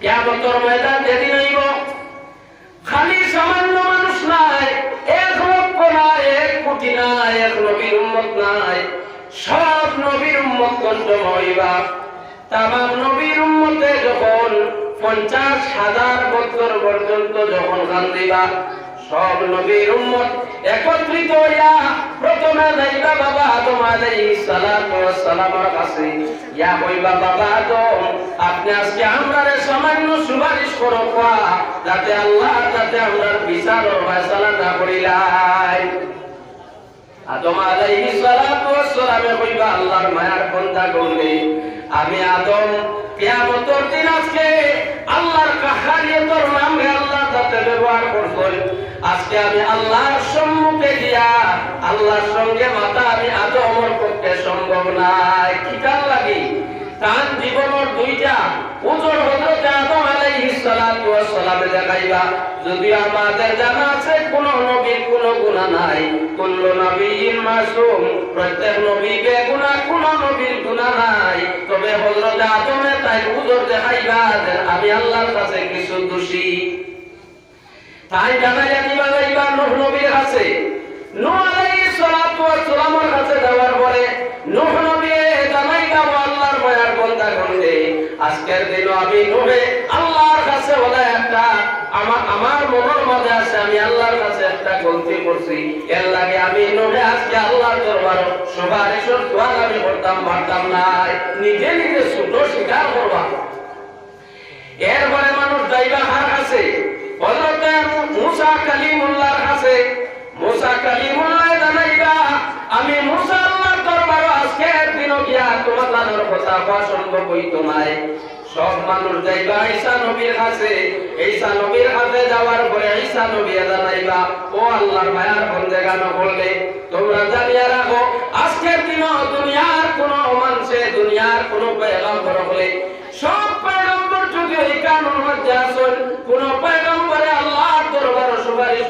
কিয়ামতের ময়দান যেদিন হইব, খালি সামান্য মানুষ নাই, এক লক্ষ নাই, এক কোটি নাই, এক নবীর উম্মত নাই, সব নবীর উম্মত কন্টম হইবা। তামাম নবীর উম্মতে যখন পঞ্চাশ হাজার বছর পর্যন্ত যখন কান্দিবা সব নবীর উম্মত একত্রিত হইয়া প্রথমে যাইবা বাবা আদম আলাইহিস সালাতু ওয়াস সালামের কাছে। ইয়া হইবা বাবা আদম, আপনি আজকে আমরারে সামান্য সুপারিশ করো কোয়া যাতে আল্লাহ, যাতে আমরার বিচার ও ফয়সালা না করিলাই আদম আলাইহিস সালাতু ওয়াস সালামে কইবা আল্লাহর মায়ার বন্দা গৌলে আমি আদম, কিয়ামতের দিন আজকে আল্লাহর কাহারিয়তর নামে আল্লাহ যাতে ব্যবহার করছেন আজকে আমি আল্লাহর সম্মুখে গিয়া আল্লাহর সঙ্গে মাথা আমি আদমর পক্ষে সম্ভব নাই। কি কার লাগি? তার জীবনের দুইটা উজর হজরত নবী নাই। তবে তাই দেখাইবা আমি আল্লাহর কাছে কিছু দোষী। তাই জানাইয়া দিবা যাইবা নূহ নবীর কাছে। নূহ আলাইহিস সালাতু ওয়াস সালামের কাছে যাওয়ার পরে নূহ নবী জানাই গাব আল্লাহর মায়ার বন্দা গণে আজকের দিন আমি নূহে আল্লাহর কাছে বলে একটা আমার আমার মনের মধ্যে আছে, আমি আল্লাহর কাছে একটা গলতি করছি এর লাগে আমি নূহে আজকে আল্লাহর দরবার সুপারিশের দোয়ার আমি করতাম পারতাম না নিজে নিজে ছোট স্বীকার করবা। এরপরে মানুষ যাইবা কার কাছে? হযরত মুসা কালিমুল্লাহর কাছে, মুসা কালিমুল্লাহ জানাইবা, আমি মুসা আল্লাহর দরবারে আজকে দিন গিয়া তোমার লানোর কথা কোয়া সম্ভব হইতো সব আজকের কোন মানুষে হলে, সব পয়গম্বর যদি এই কানুন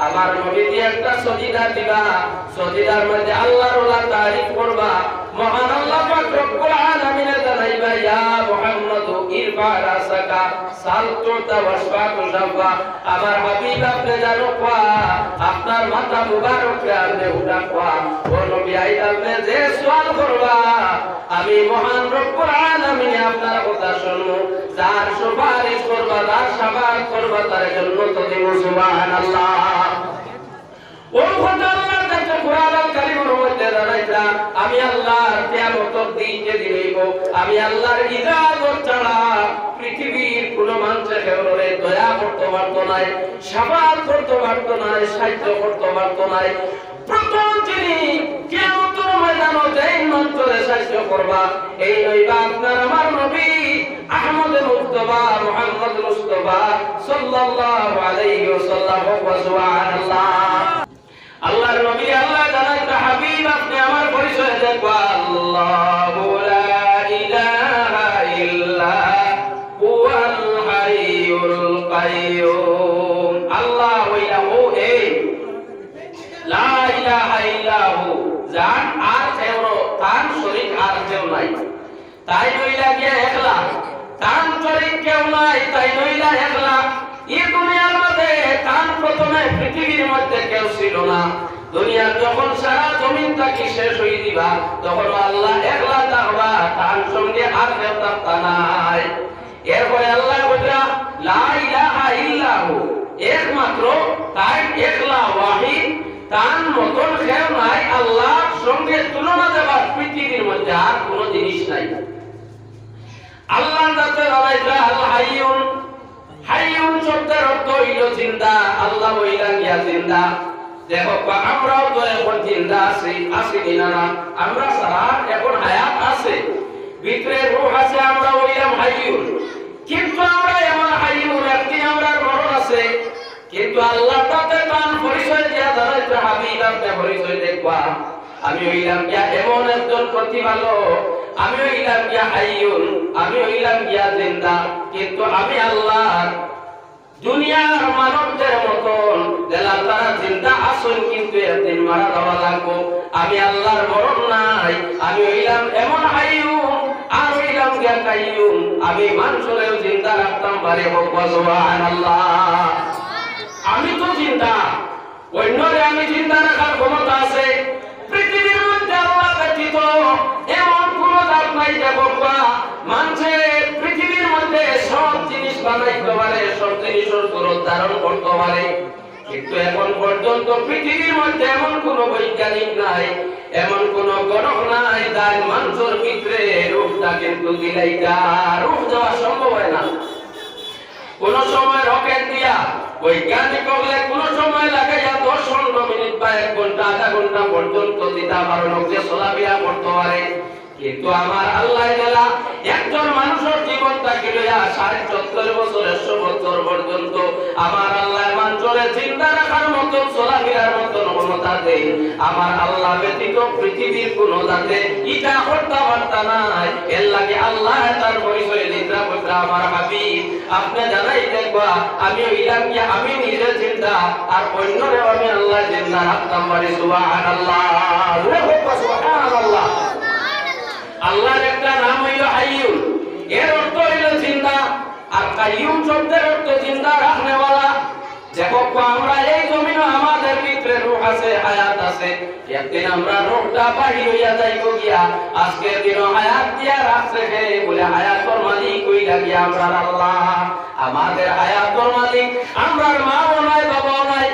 আমার মহান আপনার মাথা করবা আমি মহান রব্বুল আপনার কথা শুনব। যার সুপারিশ করবা যার সাবাত করবা তার জন্য তো দিব ওই কথা আল্লাহর কাছে কোরআন কারীমের মধ্যে জানাইতা আমি আল্লাহর কিয়ামতের দিন যেদিন হইব, আমি আল্লাহর ইজাজত ছাড়া পৃথিবীর কোন মানুষের কেবলরে দয়া করতে পারতো নাই সাবাত করতে পারতো নাই, সাহায্য করতে পারতো নাই। প্রথম যিনি কিয়ামতের ময়দানে যেই মন্ত্রে সাহায্য করবা, এই নইবা আপনার আমার নবী। আহমদ মুস্তাফা মুহাম্মদ মুস্তাফা সাল্লাল্লাহু আলাইহি ওয়াসাল্লাম ওয়া সুবহানাল্লাহ। আল্লাহর নবী আল্লাহ জানাইতে হাবিব, আপনি আমার পরিচয় দেখবা। আল্লাহু লা ইলাহা ইল্লা হুয়াল হাইয়ুল কাইয়ুম। আল্লাহ হইলা ও এই লা ইলাহা ইল্লাহু জান আর কেউ তার শরীক আর কেউ নাই। তাই নইলা গিয়া একলা। নাই আল্লাহ একলা থাকবা তার আল্লাহ একমাত্র, তাই একলা ওয়াহিদ। তার মতন কেউ নাই, আল্লাহর সঙ্গে তুলনা দেবার পৃথিবীর মধ্যে আর কোনো জিনিস নাই আল্লাহ যাতে রাইতা আল হাইয়ুন হাইয়ুন শব্দের অর্থ হইল জিন্দা, আল্লাহ হইলা গিয়া জিন্দা। দেখো আমরাও তো এখন জিন্দা আছি আছি কিনা না আমরা সারা এখন হায়াত আছে। ভিতরে রূহ আছে, আমরা হইলাম হাইয়ুন কিন্তু আমরা এমন হাইয়ুন একদিন আমরা মরণ আছে। কিন্তু আল্লাহ তাতে তান পরিচয় দিয়া দাঁড়াইতে হাবিব, আপনি পরিচয় দেখবা। আমি হইলাম গিয়া এমন একজন প্রতিপালক। আমি হইলাম গিয়া হাইয়ুন, আমি হইলাম গিয়া জিন্দা। কিন্তু আমি আল্লাহ দুনিয়ার মানবদের মতন দেলা তারা চিন্তা আসুন কিন্তু একদিন মারা যাওয়া লাগবো। আমি আল্লাহর মরণ নাই, আমি হইলাম এমন হাইয়ুম আর হইলাম গিয়া কাইয়ুম আমি মানুষের চিন্তা রাখতাম পারে ভগবান আল্লাহ আমি তো চিন্তা অন্যরে আমি চিন্তা রাখার ক্ষমতা আছে। এমন কোন জাত নাই দেখো মানুষে পৃথিবীর মধ্যে সব জিনিস বানাইতে পারে, সব জিনিসের ধারণ করতে পারে। কিন্তু এখন পর্যন্ত পৃথিবীর মধ্যে এমন কোন বৈজ্ঞানিক নাই, এমন কোন গণক নাই তাই মানুষের ভিতরে রূপটা কিন্তু দিলাইটা রূপ যাওয়া সম্ভব হয় না। কোন সময় রকেট দিয়া বৈজ্ঞানিক হলে কোন সময় লাগাইয়া দশ পনেরো মিনিট বা এক ঘণ্টা, আধা ঘণ্টা পর্যন্ত দিতা পারো লোককে চলাফেরা করতে পারে কিন্তু আমার আল্লাহ দেলা একজন মানুষের জীবনটাকে লইয়া সাড়ে সত্তর বছর, একশো বছর পর্যন্ত আমার আল্লাহ মাঞ্চলে চিন্তা রাখার মতন চলাফেরার মতন ক্ষমতা দেয় আমার আল্লাহ ব্যতীত পৃথিবীর কোন জাতে ইটা করতে পারতা নাই। এর লাগে আল্লাহ তার পরিচয় দিতা বলতে আমার হাবিব। আপনি জানাই দেখবা আমি ইলাম কি আমি নিজে চিন্তা আর অন্যরে আমি আল্লাহ চিন্তা রাখতাম পারি সুবহানাল্লাহ। সুবহানাল্লাহ আল্লাহর একটা নাম হইল হাইয়ুন এর অর্থ হইল জিন্দা আর কাইয়ুম শব্দের অর্থ জিন্দা রাখনেওয়ালা। দেখো, আমরা এই জমিনে আমাদের ভিতরে রূহ আছে, হায়াত আছে। একদিন আমরা রূহটা পাড়ি হইয়া যাইব গিয়া আজকে দিন হায়াত দিয়া রাখছে হে বলে হায়াতর মালিক কই গিয়া আমরা আল্লাহ। আমাদের হায়াতর মালিক, আমরার মা নাই, বাবাও নাই।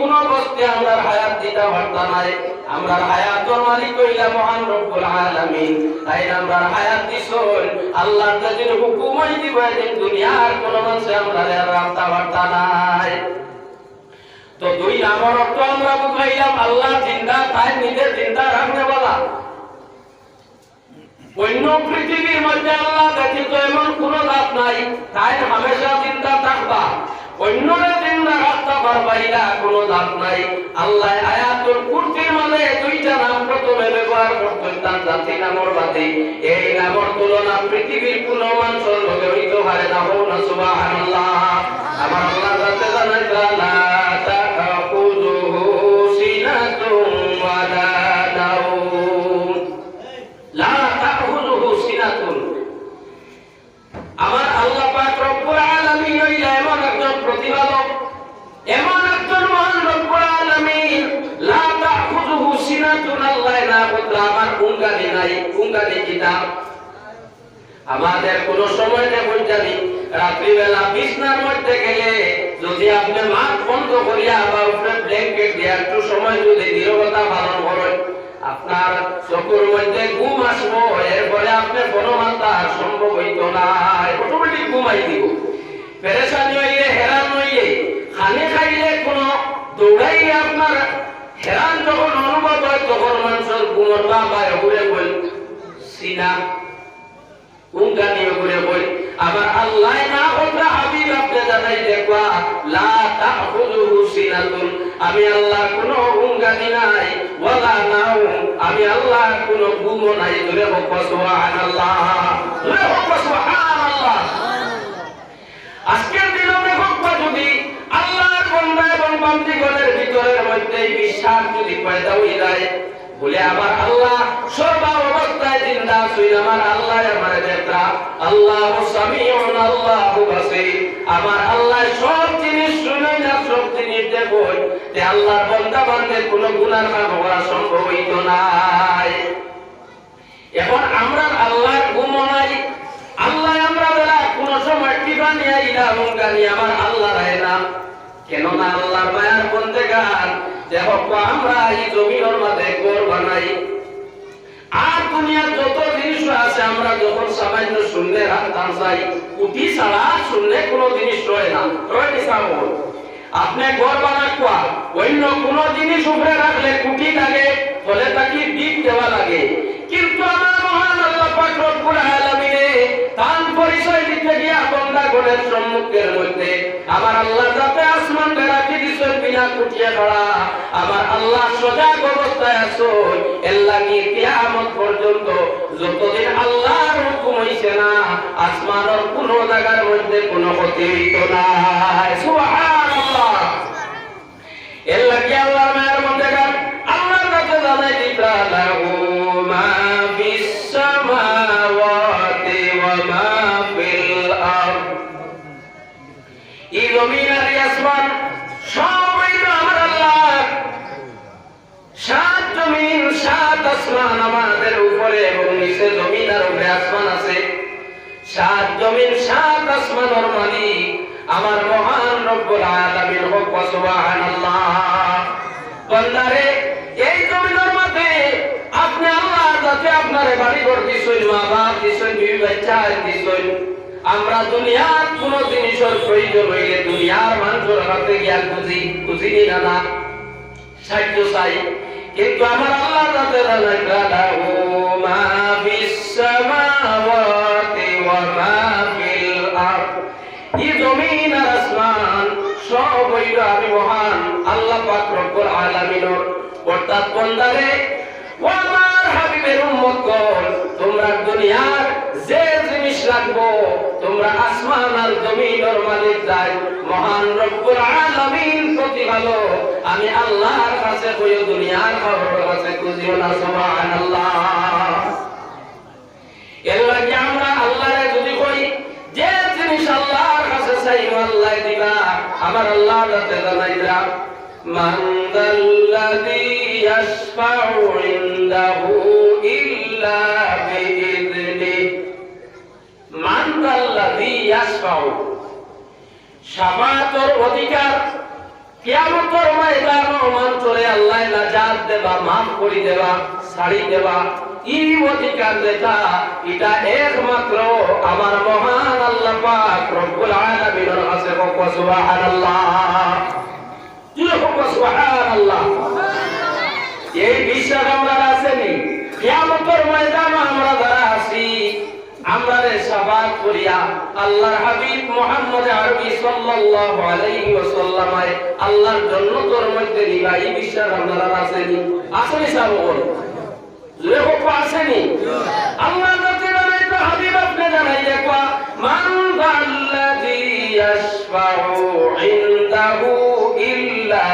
কোন বস্তি আমরা হায়াত দিতে পারতা নাই আমরা হায়াতর মালিক হইলা মহান রব্বুল আলামিন। তাই আমরা হায়াত দিছন আল্লাহর যদি হুকুমই দিব দিন দুনিয়ার কোন মানুষে আমরা আর রাখতে পারতা নাই। তো দুই নাম্বার অর্থ আমরা বুঝাইলাম, আল্লাহ জিন্দা তাই নিজে জিন্দা রাখতে বলা। অন্য পৃথিবীর মধ্যে আল্লাহ ব্যতীত এমন কোন লাভ নাই, তাই হামেশা চিন্তা থাকবা। অন্যরা চিন্তা রাখতে পারবা ইলা কোন দুইটা নাম প্রথমে ব্যবহার করতেন তার এই নামর তুলনা পৃথিবীর কোন মানুষের আমার আল্লাহ জানতে জানাই নাই উঙ্গানি কিতাব আমাদের কোন সময় দেখুন জানি, রাত্রিবেলা বিছনার মধ্যে গেলে যদি আপনি মাঠ বন্ধ করিয়া বা উপরে ব্ল্যাঙ্কেট দিয়ে একটু সময় যদি নীরবতা পালন করেন, আপনার চকুর মধ্যে ঘুম আসব, এরপরে আপনি কোনো মাত্রা সম্ভব হইতো না অটোমেটিক ঘুমাই দিব। পেরেশানি হইলে, হেরান হইলে খালি খাইলে কোনো দৌড়াইলে আপনার হেরান যখন অনুভব হয়, তখন মানুষের ঘুমর বা বল সিনা উঙ্গানি করে আল্লাহ না কথা হাবিব আপনি দেখবা আমি আল্লাহ কোনো উঙ্গানি নাই, ওয়ালা নাও আমি আল্লাহ কোনো ঘুম নাই। ধরে হোক সুবহানাল্লাহ আজকের দিনে দেখো যদি, আল্লাহর বান্দা এবং বান্দীগণের ভিতরের মধ্যে বিশ্বাস যদি পয়দা হয়ে যায় বলে আমার আল্লাহ সর্বা অবস্থায় জিন্দা শুই আমার আল্লাহ আমার দেখা আল্লাহ সামিউন, আল্লাহ বাসির। আমার আল্লাহ সব জিনিস শুনে না সব জিনিস দেখো তে আল্লাহর বান্দা বান্দে কোনো গুনাহ না হওয়া সম্ভব হইতো নাই। এখন আমরা আল্লাহর গুম নাই আল্লাহ আমরা বেলা কোন সময় টিফানি আইলা মুঙ্গানি আমার আল্লাহ রায় না। কেননা আল্লাহর মায়ার বন্দে কোনো জিনিস উপরে রাখলে কুটি লাগে, ফলে তাকে দিক দেওয়া লাগে। কিন্তু আমার মহান আল্লাহ পাক দিতে গিয়ে বন্দা গণের সম্মুখের মধ্যে, আমার আল্লাহ যাতে আসমান রাখি কুটিয়ে আল্লাহর না, আসমানের কোন জায়গার মধ্যে কোনো অতিরিক্ত নাই সুবহানাল্লাহ। এর লাগি আল্লাহ মায়ের মধ্যে আল্লাহর কাছে জানাই দিতা সাত আসমান আমাদের উপরে এবং নিচে জমিন আর উপরে আসমান আছে। সাত জমিন, সাত আসমানের মালিক আমার মহান রব্বুল আলামিন হক সুবহানাল্লাহ। বন্দারে, এই জমিনের মধ্যে আপনি আল্লাহ যাতে আপনারে বাড়ি ঘর দিছেন, মা বাপ দিছেন, বিবি বাচ্চা দিছেন, আমরা দুনিয়ার কোন জিনিসের প্রয়োজন হইলে দুনিয়ার মানুষের হাতে গিয়া খুঁজি খুঁজিনি না না। সাহায্য চাই। কিন্তু আমার আল্লাহ যাতে লাহু মা ফিস সামাওয়াতি ওয়া মা ফিল আরদ। এই জমিন আর আসমান, সব হইল আমি মহান, আল্লাহ পাক রব্বুল আলামিনের। অর্থাৎ বন্দারে ও আমার হাবিবের উম্মতগণ, তোমরা দুনিয়ার যে জিনিস রাখব তোমরা আসমান আর জমিনের মালিক যাই মহান রব্বুল আলামিন প্রতিভালো আমি আল্লাহর কাছে কইও দুনিয়ার খবরের কাছে খুঁজিও না সুবহানাল্লাহ এর লাগে আমরা আল্লাহরে যদি কই যে জিনিস আল্লাহর কাছে চাইবো আল্লাহ দিবা আমার আল্লাহ যাতে জানাই দিলাম من ذا الذي يشفع عنده إلا بإذنه একমাত্র আমার মহান আল্লাহ পাক এই বিশ্বাস আমরা আসেনি ময়দান আমরা আমরা সাবাত করিয়া আল্লাহর হাবিব মুহাম্মদ আরবি সাল্লাল্লাহু আলাইহি ওয়াসাল্লাম আল্লাহর জান্নাতের মধ্যে নিবা এই বিশ্বাস আমরা আসেনি আসেনি সাবল লেখক আসেনি আল্লাহ যাতে জানাই তো হাবিব আপনি জানাই দেখবা, মান যাল্লাযী ইয়াশফাউ ইনদাহু ইল্লা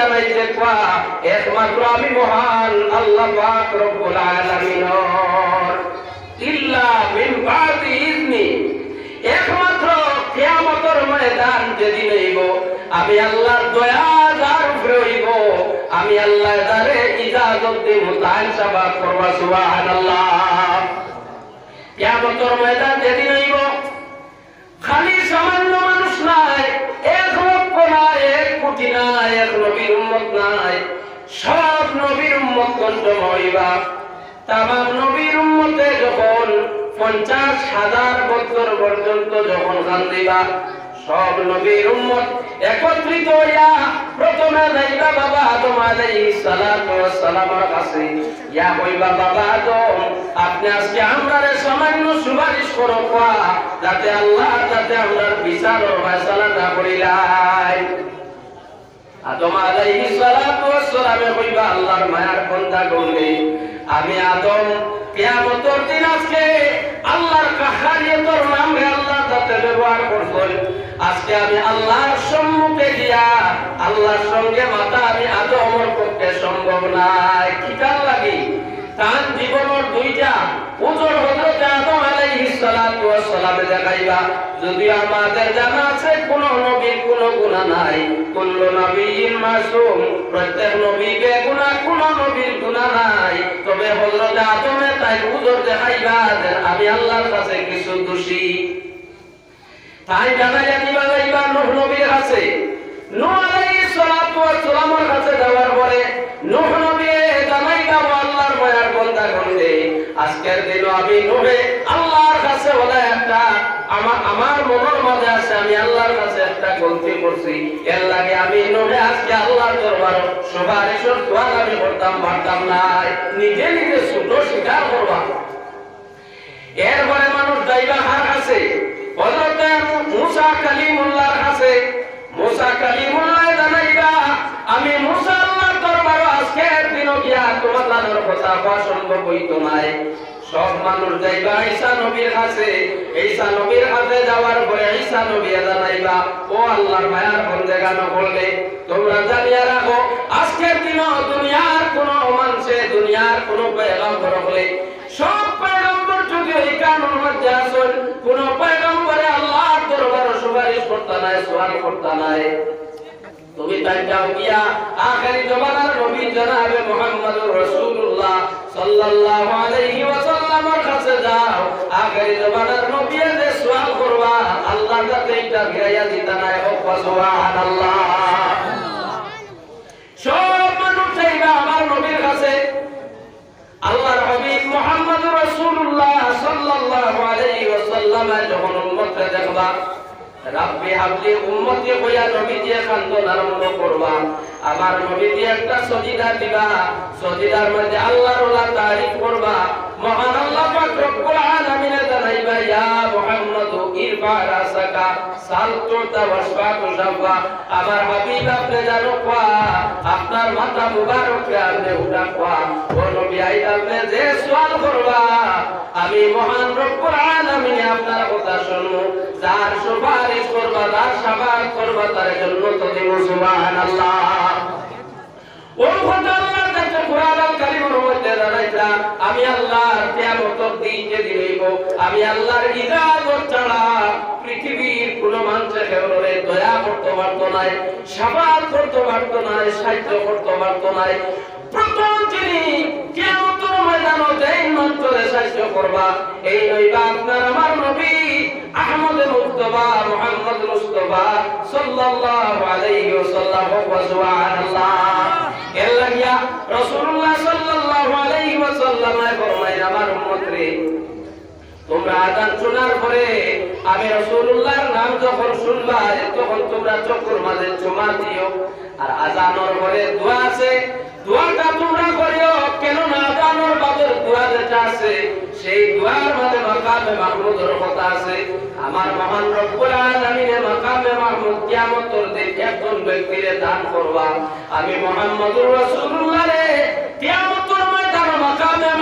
জানাই দেখবা একমাত্র আমি মহান আল্লাহ পাক রব্বুল আলামিনের ইল্লা মিন বাদি ইذনি একমাত্র কিয়ামতের ময়দান যেদিন হইব, আমি আল্লাহর দয়া যার উপরে হইব। আমি আল্লাহ দ্বারে ইজাজত দিব তাই সাবাত করবা, সুবহানাল্লাহ। কিয়ামতের ময়দান যেদিন হইব, খালি সামান্য মানুষ নাই, এক লক্ষ নাই, এক কোটি নাই, এক উম্মত নাই। সব নবীর উম্মত কন্টম হইবা তাম নবীর উম্মতে যখন পঞ্চাশ হাজার বছর পর্যন্ত যখন কান্দিবা সব নবীর উম্মত একত্রিত হইয়া প্রথমে যাইবা বাবা আদম আলাইহিস সালাতু কাছে। ইয়া কইবা বাবা আদম, আপনি আজকে আমরারে সামান্য সুপারিশ করো যাতে আল্লাহ, যাতে আমরার বিচার ও না করিলাই আদম আলাইহি সালাতু ওয়াস সালামে কইবা আল্লাহর মায়ার বন্দা গণে আমি আদম কিয়ামতের দিন আজকে আল্লাহর কাহারিয়তর নামে আল্লাহ তাতে ব্যবহার করছেন আজকে আমি আল্লাহর সম্মুখে গিয়া আল্লাহর সঙ্গে মাথা আমি আদমর করতে সম্ভব নাই। কি লাগি? তার জীবনের দুইটা উজর হযরত আদম আলাইহিস সালাতু ওয়াস সালামে দেখাইবা। যদি আমাদের জানা আছে, কোন নবীর কোন গুনাহ নাই। কুল্লু নবীন মাসুম, প্রত্যেক নবী বেগুনাহ কোন নবীর গুনাহ নাই। তবে হযরত আদমে তাই উজর দেখাইবা আমি আল্লাহর কাছে কিছু দোষী। তাই জানাইয়া দিবা যাইবা নূহ নবীর কাছে। নূহ আলাইহিস সালাতু ওয়াস সালামের কাছে যাওয়ার পরে নূহ জানাই গাও আল্লাহর মায়ার বন্দা গণে আজকের দিন আমি নূহে আল্লাহর কাছে বলে একটা আমার আমার মনের মধ্যে আছে, আমি আল্লাহর কাছে একটা গলতি করছি। এর লাগে আমি নূহে আজকে আল্লাহর দরবার সুপারিশের দোয়া আমি করতাম পারতাম না নিজে নিজে ছোট স্বীকার করবা। এরপরে মানুষ যাইবা কার কাছে? হযরত মুসা কালিমুল্লাহর কাছে। মুসা কালিমুল্লাহ জানাইবা, আমি মুসা আজকের দিনও গিয়া তোমার লানোর কথা কোয়া সম্ভব হইতো নাই সব মানুষ যাইবা ঈসা নবীর কাছে। ঈসা নবীর কাছে যাওয়ার পরে ঈসা নবী জানাইবা ও আল্লাহর মায়ার বন্দেগানো করলে তোমরা জানিয়া রাখো আজকের দিন দুনিয়ার কোন মানুষে দুনিয়ার কোন পয়গম্বর হলে সব পয়গম্বর যদি এই কানুন মধ্যে আসেন, কোন পয়গম্বরে আল্লাহর দরবারে সুপারিশ করতে নাই সওয়াল করতে নাই। তুমি তাই যাও গিয়া আখেরি জমানার নবী জনাবে মুহাম্মদুর রাসূলুল্লাহ সাল্লাল্লাহু আলাইহি ওয়াসাল্লামের কাছে যাও। আখেরি জমানার নবী যে সওয়াল করবা। আল্লাহ যাতে এটা ফিরাইয়া দিতা না হোক সুবহানাল্লাহ। সব মানুষ চাইবা আমার নবীর কাছে। আল্লাহর হাবিব মুহাম্মদুর রাসূলুল্লাহ সাল্লাল্লাহু আলাইহি ওয়াসাল্লাম যখন উম্মতকে দেখবা আমার নবীজি একটা সজিদা দিবা। সজিদার মধ্যে আল্লাহর তারিফ করবা। মহান আল্লাহ পাক রব্বুল আলামিন জানাইবা ইয়া মুহাম্মদ ইরফা রাসাকা, সাল তুতা ওয়াসফা তুজাবা আমার হাবিব, আপনি জানো কোয়া আপনার মাথা মুবারক আপনি উঠা কোয়া ও নবী আই, আপনি যে সওয়াল করবা, আমি মহান রব্বুল আলামিন আপনার কথা শুনব। যার সুপারিশ করবা, যার সাবাত করবা, তার জন্য তো দিব সুবহানাল্লাহ। কাছে আমি আল্লাহর কিয়ামতের দিন যে আমি আল্লাহর ইজাজত ছাড়া পৃথিবীর কোন মানুষের কেবলরে দয়া করতে পারতো নাই সাবাত করতে পারতো নাই, সাহায্য করতে পারতো নাই। প্রথম যিনি কিয়ামতের ময়দানে যেই মন্ত্রে সাহায্য করবা, এই নইবা আপনার আমার নবী আহমদ মুস্তফা মুহাম্মদ মুস্তফা সাল্লাল্লাহু আলাইহি ওয়াসাল্লাম, ওয়া সুবহানাল্লাহ। এর লাগিয়া রাসূলুল্লাহ সাল্লাল্লাহু আলাইহি ওয়াসাল্লাম ফরমায় আমার উম্মত রে তোমরা আজান শোনার পরে আমি রাসূলুল্লাহর নাম আছে। দোয়াটা তোমরা করিও কেন না আজানোর বাদের দোয়া যেটা আছে, সেই দোয়ার মাঝে দিন করবা। আমি মুহাম্মদুর রাসূলুল্লাহ রে কিয়ামতের ময়দানে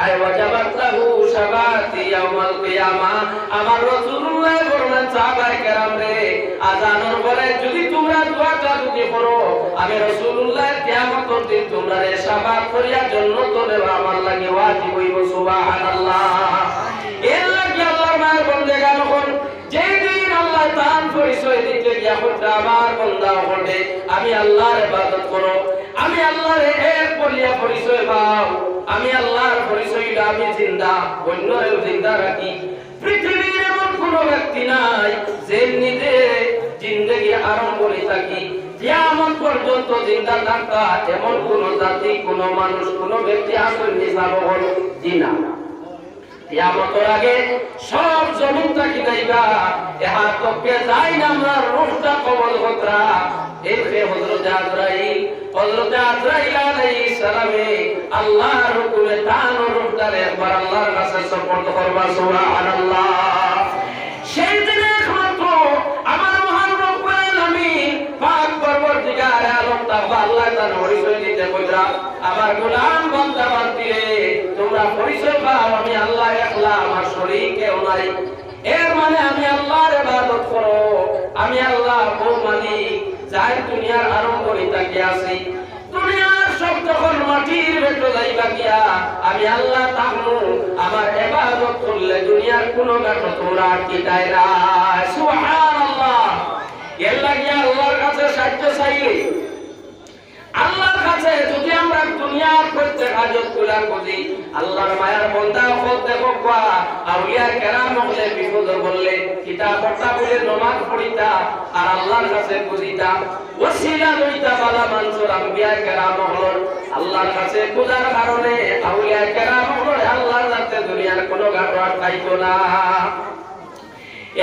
হাল্লাত লাহু শাফাআতি ইয়াউমাল কিয়ামা। আমার রাসূলুল্লাহ যদি তোমরা দোয়াটা যদি করো, আমি রাসূলুল্লাহ কিয়ামতের দিন তোমরা রে শাফাআত করিয়া জান্নাত নেবা। আমার লাগে ওয়াজিব হইব, সুবহানাল্লাহ। এর লাগি আল্লাহর মায়ের বন্দেগান হন। যেই দিন আল্লাহ তার পরিচয় দিতে গিয়া হত্যা আমার বন্দা হলে আমি আল্লাহর ইবাদত করো। আমি আল্লাহর এক বলিয়া পরিচয় পাও। আমি আল্লাহর পরিচয়টা আমি জিন্দা, অন্যরেও জিন্দা রাখি। পৃথিবীর এমন কোন ব্যক্তি নাই যে নিজে জিন্দগি আরম্ভ করে থাকি। কিয়ামত পর্যন্ত জিন্দা থাকা এমন কোন জাতি, কোন মানুষ, কোন ব্যক্তি আসল নিসাব হল জি না কিয়ামতের আগে সব জমিন থাকি যাইবা এহা তোকে যাই না আমার রূহটা কবল হতরা। এরপরে হযরত আজরাইল হযরত আজরাইল আলাইহিস সালামে আল্লাহর হুকুমে তান রূহটারে একবার আল্লাহর কাছে সুপর্দ করবা সুবহানাল্লাহ। সেই দিনে একমাত্র আমার মহান রব্বুল আলামিন পাক পরবর্তীকার আলম তাআলা আল্লাহ তার পরিচয় দিতে কইরা আমার গোলাম বান্দা বান্দিরে তোমরা পরিচয় পাও, আমি আল্লাহ একলা, আমার শরীক কেউ নাই। এর মানে আমি আল্লাহর ইবাদত করো, আমি আল্লাহ মালিক যাই দুনিয়ার আরম্ভ তাকে আছি? দুনিয়ার সব যখন মাটির ভেতর যাইবা গিয়া, আমি আল্লাহ তাহমু আমার এবাদত করলে দুনিয়ার কোনো গাটো তোমরা আটকিটায় না সুবহানাল্লাহ। এর লাগিয়া আল্লাহর কাছে সাহায্য চাইলে আল্লাহর কাছে যদি আমরা দুনিয়ার প্রত্যেক হাজত আল্লাহর দেখো কেরাম হলে, বিপদ বললে কি দিতা বর্তা বলে নমাজ পড়িতা, আর আল্লাহর কাছে ওসিলা লইতা বালা মানুষের আম্বিয়া কেরাম আল্লাহর কাছে কারণে আউলিয়া কেরাম আল্লাহর কাছে দুনিয়ার কোনো ঘাটো আটকাইতো না।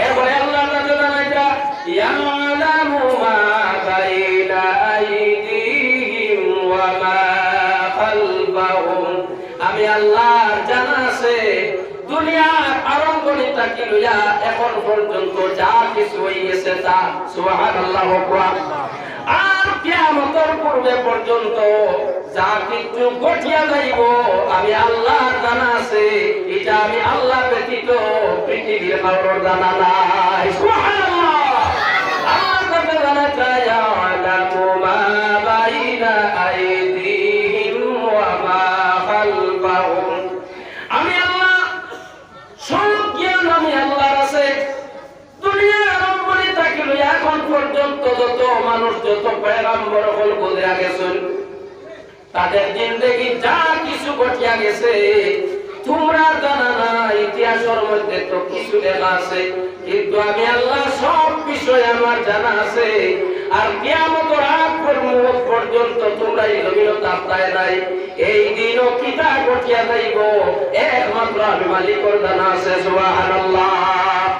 এরপরে আল্লাহ তাআলা জানাইতা ইয়ালামু থাকি লইয়া এখন পর্যন্ত যা কিছু গেছে তা সুবহানাল্লাহ আর কিয়ামতের পূর্বে পর্যন্ত যা কিছু ঘটিয়া যাইব, আমি আল্লাহ জানা আছে, এটা আমি আল্লাহ ব্যতীত পৃথিবীর কারোর জানা নাই। সুবহানাল্লাহ! আল্লাহ তাআলা জানা চায় বলিয়া গেছেন। তাদের জিন্দগি যা কিছু ঘটিয়া গেছে, তোমরা জানা না, ইতিহাসের মধ্যে তো কিছু লেখা আছে। কিন্তু আমি আল্লাহ সব বিষয় আমার জানা আছে। আর কিয়ামতের আগ মুহূর্ত পর্যন্ত তোমরা এই আপনায় নাই। এই দিনও কিতা ঘটিয়া যাইব, একমাত্র আমি মালিকর জানা আছে, সুবহানাল্লাহ।